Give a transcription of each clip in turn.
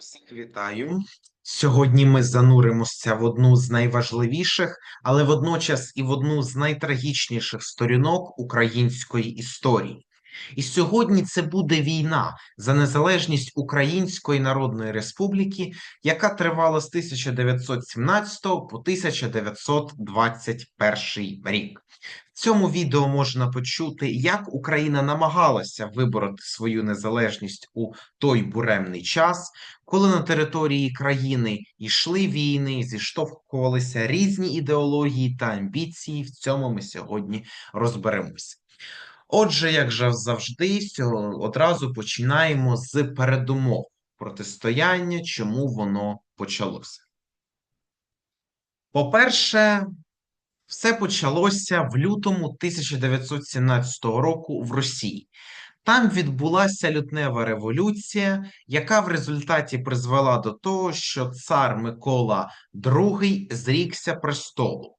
Всіх вітаю. Сьогодні ми зануримося в одну з найважливіших, але водночас і в одну з найтрагічніших сторінок української історії. І сьогодні це буде війна за незалежність Української Народної Республіки, яка тривала з 1917 по 1921 рік. Цьому відео можна почути, як Україна намагалася вибороти свою незалежність у той буремний час, коли на території країни йшли війни, зіштовхувалися різні ідеології та амбіції. В цьому ми сьогодні розберемося. Отже, як же завжди, одразу починаємо з передумов протистояння, чому воно почалося. По-перше, все почалося в лютому 1917 року в Росії. Там відбулася лютнева революція, яка в результаті призвела до того, що цар Микола II зрікся престолу.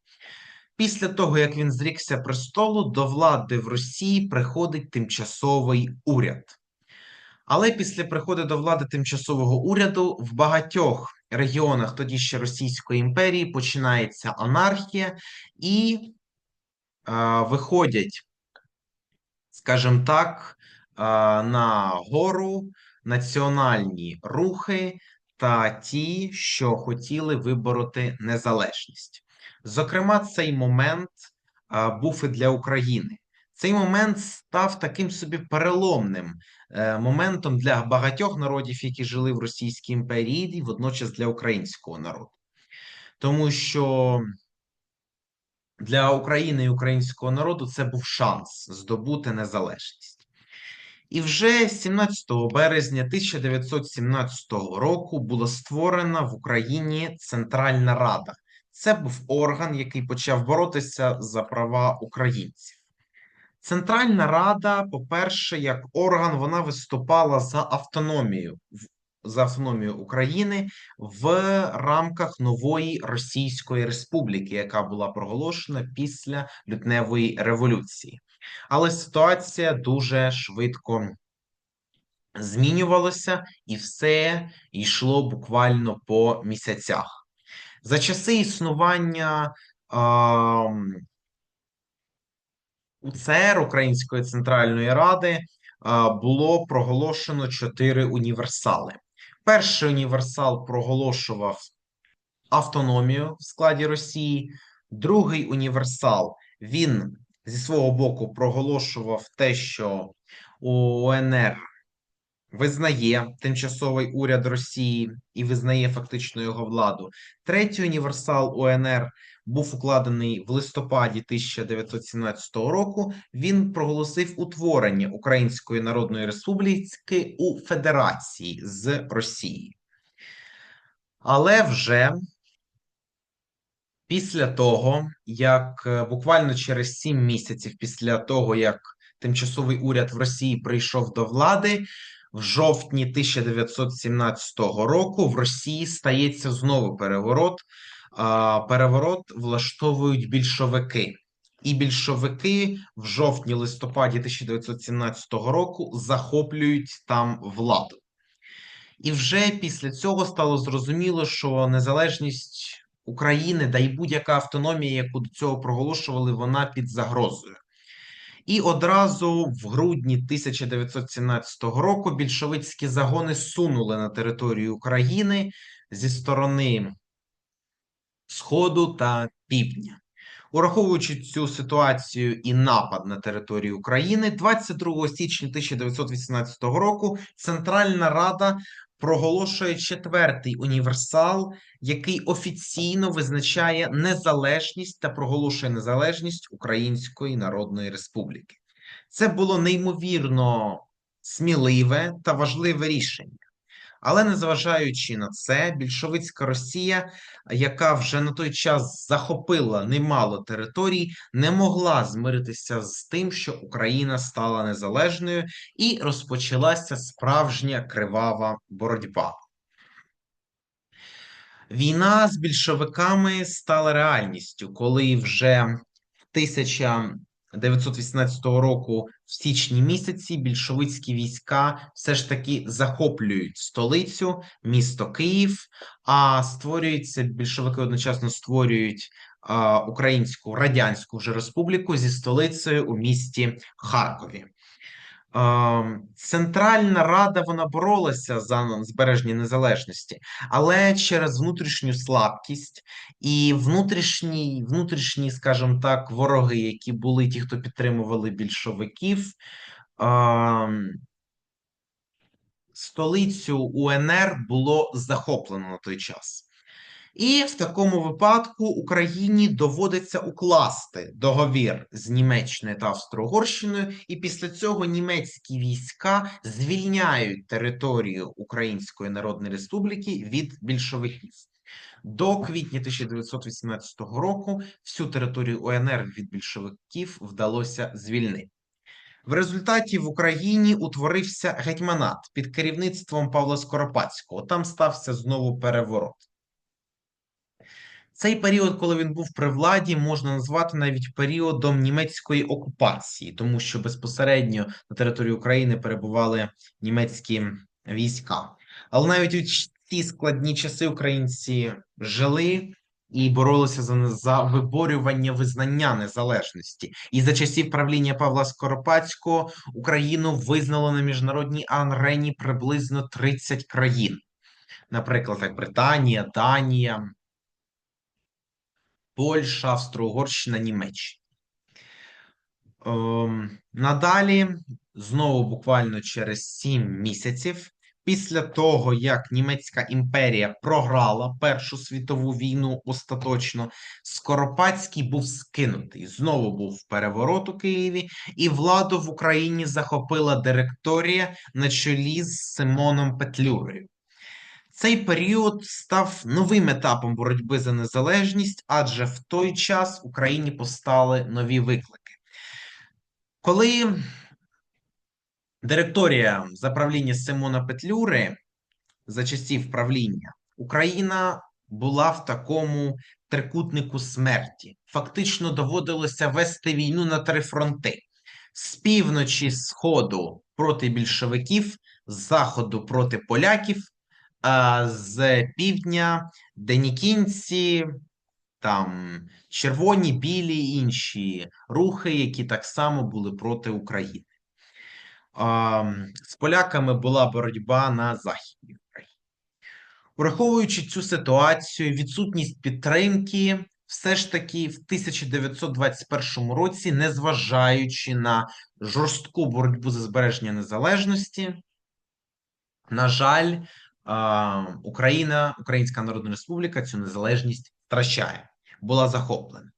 Після того, як він зрікся престолу, до влади в Росії приходить тимчасовий уряд. Але після приходу до влади тимчасового уряду в багатьох регіонах тоді ще Російської імперії починається анархія, і е, виходять, скажімо так, е, на гору національні рухи та ті, що хотіли вибороти незалежність. Зокрема, цей момент е, був і для України. Цей момент став таким собі переломним е, моментом для багатьох народів, які жили в Російській імперії, і водночас для українського народу. Тому що для України і українського народу це був шанс здобути незалежність. І вже 17 березня 1917 року була створена в Україні Центральна Рада. Це був орган, який почав боротися за права українців. Центральна Рада, по-перше, як орган, вона виступала за автономію за автономію України в рамках нової Російської Республіки, яка була проголошена після лютневої революції. Але ситуація дуже швидко змінювалася, і все йшло буквально по місяцях. За часи існування УЦР Української Центральної Ради було проголошено чотири універсали. Перший універсал проголошував автономію в складі Росії. Другий універсал він зі свого боку проголошував те, що УНР визнає тимчасовий уряд Росії і визнає фактично його владу. Третій універсал УНР був укладений в листопаді 1917 року. Він проголосив утворення Української Народної Республіки у Федерації з Росією. Але вже після того, як е, буквально через сім місяців після того, як тимчасовий уряд в Росії прийшов до влади, в жовтні 1917 року в Росії стається знову переворот. Переворот влаштовують більшовики. І більшовики в жовтні-листопаді 1917 року захоплюють там владу. І вже після цього стало зрозуміло, що незалежність України, да й будь-яка автономія, яку до цього проголошували, вона під загрозою. І одразу в грудні 1917 року більшовицькі загони сунули на територію України зі сторони Сходу та Півдня. Ураховуючи цю ситуацію і напад на територію України, 22 січня 1918 року Центральна Рада проголошує четвертий універсал, який офіційно визначає незалежність та проголошує незалежність Української Народної Республіки. Це було неймовірно сміливе та важливе рішення. Але незважаючи на це, більшовицька Росія, яка вже на той час захопила немало територій, не могла змиритися з тим, що Україна стала незалежною, і розпочалася справжня кривава боротьба. Війна з більшовиками стала реальністю, коли вже 1918 року в січні місяці більшовицькі війська все ж таки захоплюють столицю, місто Київ, а створюється більшовики одночасно створюють Українську Радянську вже республіку зі столицею у місті Харкові. Ем, Центральна Рада вона боролася за збереження незалежності, але через внутрішню слабкість і внутрішні, внутрішні, скажімо так, вороги, які були ті, хто підтримували більшовиків, ем, столицю УНР було захоплено на той час. І в такому випадку Україні доводиться укласти договір з Німеччиною та Австро-Угорщиною, і після цього німецькі війська звільняють територію Української Народної Республіки від більшовиків. До квітня 1918 року всю територію УНР від більшовиків вдалося звільнити. В результаті в Україні утворився гетьманат під керівництвом Павла Скоропадського. Там стався знову переворот. Цей період, коли він був при владі, можна назвати навіть періодом німецької окупації, тому що безпосередньо на території України перебували німецькі війська. Але навіть у ці складні часи українці жили і боролися за, за виборювання визнання незалежності. І за часів правління Павла Скоропадського Україну визнало на міжнародній арені приблизно 30 країн, наприклад, як Британія, Данія. Польща, Австро-Угорщина, Німеччина. Ем, надалі, знову буквально через 7 місяців, після того, як Німецька імперія програла Першу світову війну остаточно, Скоропадський був скинутий. Знову був переворот у Києві, і владу в Україні захопила директорія на чолі з Симоном Петлюрою. Цей період став новим етапом боротьби за незалежність, адже в той час Україні постали нові виклики. Коли директорія за правління Симона Петлюри за часів правління, Україна була в такому трикутнику смерті. Фактично доводилося вести війну на три фронти: з півночі, сходу проти більшовиків, з заходу проти поляків з півдня, денікінці, там червоні, білі інші рухи, які так само були проти України. З поляками була боротьба на Західній Україні. Враховуючи цю ситуацію, відсутність підтримки, все ж таки в 1921 році, незважаючи на жорстку боротьбу за збереження незалежності, на жаль, Україна, Українська Народна Республіка цю незалежність втрачає, була захоплена.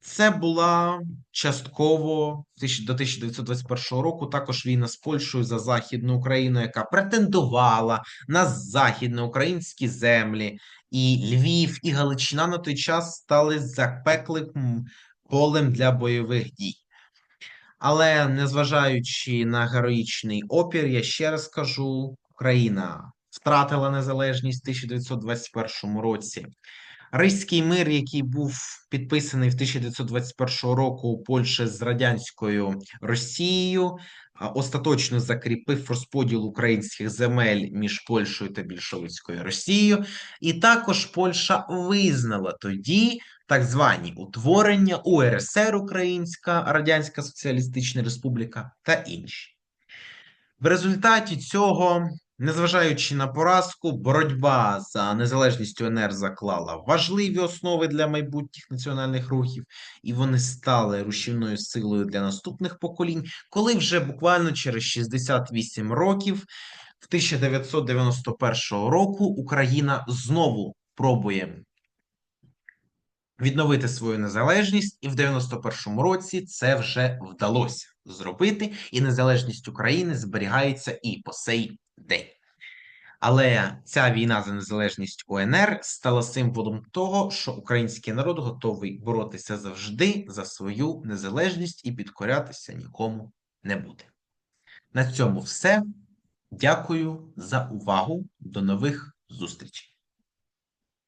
Це була частково до 1921 року також війна з Польщею за Західну Україну, яка претендувала на західноукраїнські землі, і Львів і Галичина на той час стали запеклим полем для бойових дій. Але незважаючи на героїчний опір, я ще раз кажу: Україна втратила незалежність в 1921 році. Ризький мир, який був підписаний в 1921 року у Польщі з радянською Росією, остаточно закріпив розподіл українських земель між Польщею та більшовицькою Росією, і також Польща визнала тоді так звані утворення УРСР Українська Радянська Соціалістична Республіка та інші. В результаті цього, незважаючи на поразку, боротьба за незалежність УНР заклала важливі основи для майбутніх національних рухів, і вони стали рушівною силою для наступних поколінь, коли вже буквально через 68 років, в 1991 року, Україна знову пробує відновити свою незалежність, і в 91-му році це вже вдалося зробити, і незалежність України зберігається і по сей день. Але ця війна за незалежність УНР стала символом того, що український народ готовий боротися завжди за свою незалежність і підкорятися нікому не буде. На цьому все. Дякую за увагу. До нових зустрічей.